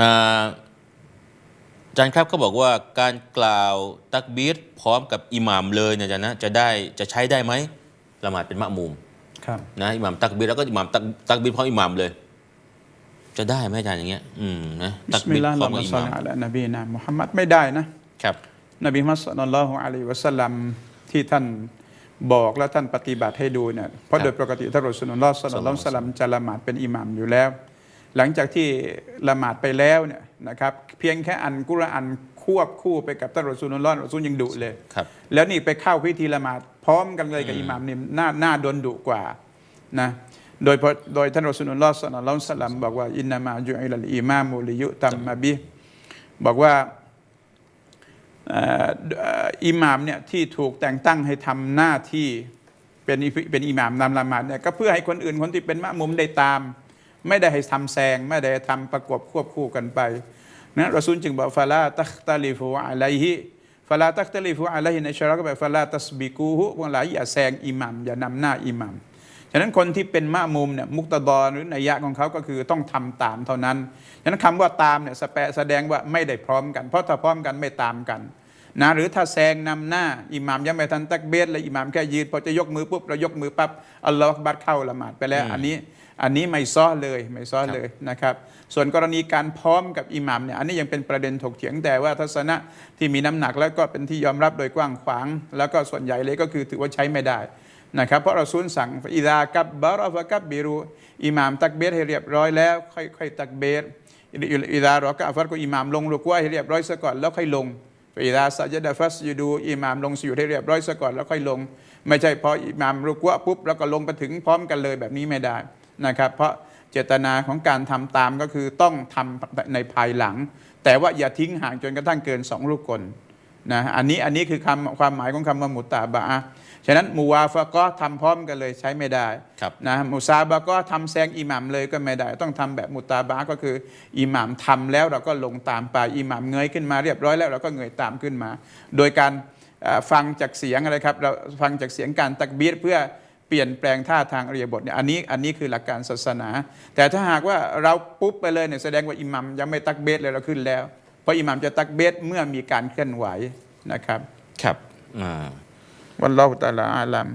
อ่าอาจารย์ครับเขาบอกว่าการกล่าวตักบีรพร้อมกับอิหม่ามเลยเนี่ยอาจารย์นะจะได้จะใช้ได้ไหมละหมาดเป็นมะมุมครับนะอิหม่ามตักบีรแล้วก็อิหม่ามตักตักบีรพร้อมอิหม่ามเลย จะได้ไหมอาจารย์อย่างเงี้ยอืมนะบิตักสมิบีลรลาห์พร้ออัมลกับลอฮฺอิซัหลม่ามลัลลอฮุอะลัยฮินบีนะมุฮัมมัดไม่ได้นะครับ นบีมุฮัมมัดศ็อลลัลลอฮุอะลัยฮิวะสัลลัมที่ท่านบอกและท่านปฏิบัติให้ดูเนี่ยเพราะครับโดยปกติท่านรอสูลุลลอฮ์ศ็อลลัลลอฮุอะลัยฮิวะสัลลัมจะละหมาดเป็นอิหมัมอยู่แล้ว หลังจากที่ละหมาดไปแล้วเนี่ยนะครับเพียงแค่อันกุรอานควบคู่ไปกับท่านรอสูลุลลอฮ์รอซูลยังดุเลยครับแล้วนี่ไปเข้าพิธีละหมาดพร้อมกันเลยกับอิหมัมนี่น่าน่าโดนดุกว่านะโดยพอโดยท่านรอสูลุลลอฮ์ศ็อลลัลลอฮุอะลัยฮิวะสัลลัมบอกว่าอินนามาจุอิลัลอิมามุลิยุตัมมาบิบอกว่าเอ่อเอ่ออิหม่ามเนี่ยที่ถูกแต่งตั้งให้ทำหน้าที่เป็นอิเป็นอิหม่ามนำละหมาดเนี่ยก็เพื่อให้คนอื่นคนที่เป็นมะมุมได้ตาม ไม่ได้ให้ทำแซง ไม่ได้ทำประกบควบคู่กันไปนะรอซูลจึงบอกฟาลาตัคตาลิฟูอะลัยฮิฟาลาตัคตาลิฟูอะลัยฮิในชาระก็แบบฟาลาตัสบิกูฮุพวกหลายอย่าแซงอิหม่ามอย่านำหน้าอิหม่ามฉะนั้นคนที่เป็นมะมุมเนี่ยมุกตะดอนหรือนัยยะของเขาก็คือต้องทำตามเท่านั้นฉะนั้นคำว่าตามเนี่ยสแปะแสดงว่าไม่ได้พร้อมกัน เพราะถ้าพร้อมกันไม่ตามกัน นะหรือถ้าแซงนำหน้า อิหม่ามยังไม่ทันตักเบสเลยอิหม่ามแค่ยืนพอจะยกมือปุ๊บเรายกมือปั๊บอัลลอฮฺบัดเข้าละหมาดไปแล้วอืมอันนี้อันนี้ไม่ซ้อเลยไม่ซ้อครับเลยนะครับ ส่วนกรณีการพร้อมกับอิหม่ามเนี่ยอันนี้ยังเป็นประเด็นถกเถียงแต่ว่าทัศนะที่มีน้ำหนักแล้วก็เป็นที่ยอมรับโดยกว้างขวาง แล้วก็ส่วนใหญ่เลยก็คือถือว่าใช้ไม่ได้นะครับเพราะเราซูลสั่งอิดากับบารอฟะกับบิรูอิหม่ามตักเบสให้เรียบร้อยแล้ว ค่อยๆตักเบสอิดารอกะอัฟัดก็อิหม่ามลงรุกว่าให้เรียบร้อยซะก่อนแล้วค่อยลง อิดาสัจดาฟัสยูดูอิหมามลงสยุให้เรียบร้อยซะก่อนแล้วค่อยลง ไม่ใช่พออิหมามรุกวะปุ๊บแล้วก็ลงไปถึงพร้อมกันเลยแบบนี้ไม่ได้นะครับ เพราะเจตนาของการทำตามก็คือต้องทำในภายหลัง แต่ว่าอย่าทิ้งห่างจนกระทั่งเกินสองลูกกล นะอันนี้อันนี้คือคำความหมายของคำว่ามุตตาบะอะห์ฉะนั้นมูวาฟะก็ทำพร้อมกันเลยใช้ไม่ได้ครับนะมุซาบะก็ทำแซงอิหมัมเลยก็ไม่ได้ ต้องทำแบบมุตาบะก็คืออิหมัมทำแล้วเราก็ลงตามไปอิหมัมเงยขึ้นมาเรียบร้อยแล้วเราก็เงยตามขึ้นมา โดยการเอ่อฟังจากเสียงอะไรครับเราฟังจากเสียงการตักบีรเพื่อเปลี่ยนแปลงท่าทางอริยบทเนี่ยอันนี้อันนี้คือหลักการศาสนา แต่ถ้าหากว่าเราปุ๊บไปเลยเนี่ยแสดงว่าอิหมัมยังไม่ตักเบสเลยเราขึ้นแล้ว เพราะอิหมัมจะตักเบสเมื่อมีการเคลื่อนไหวนะครับ ครับอ่าวันเราตะลาอาลัม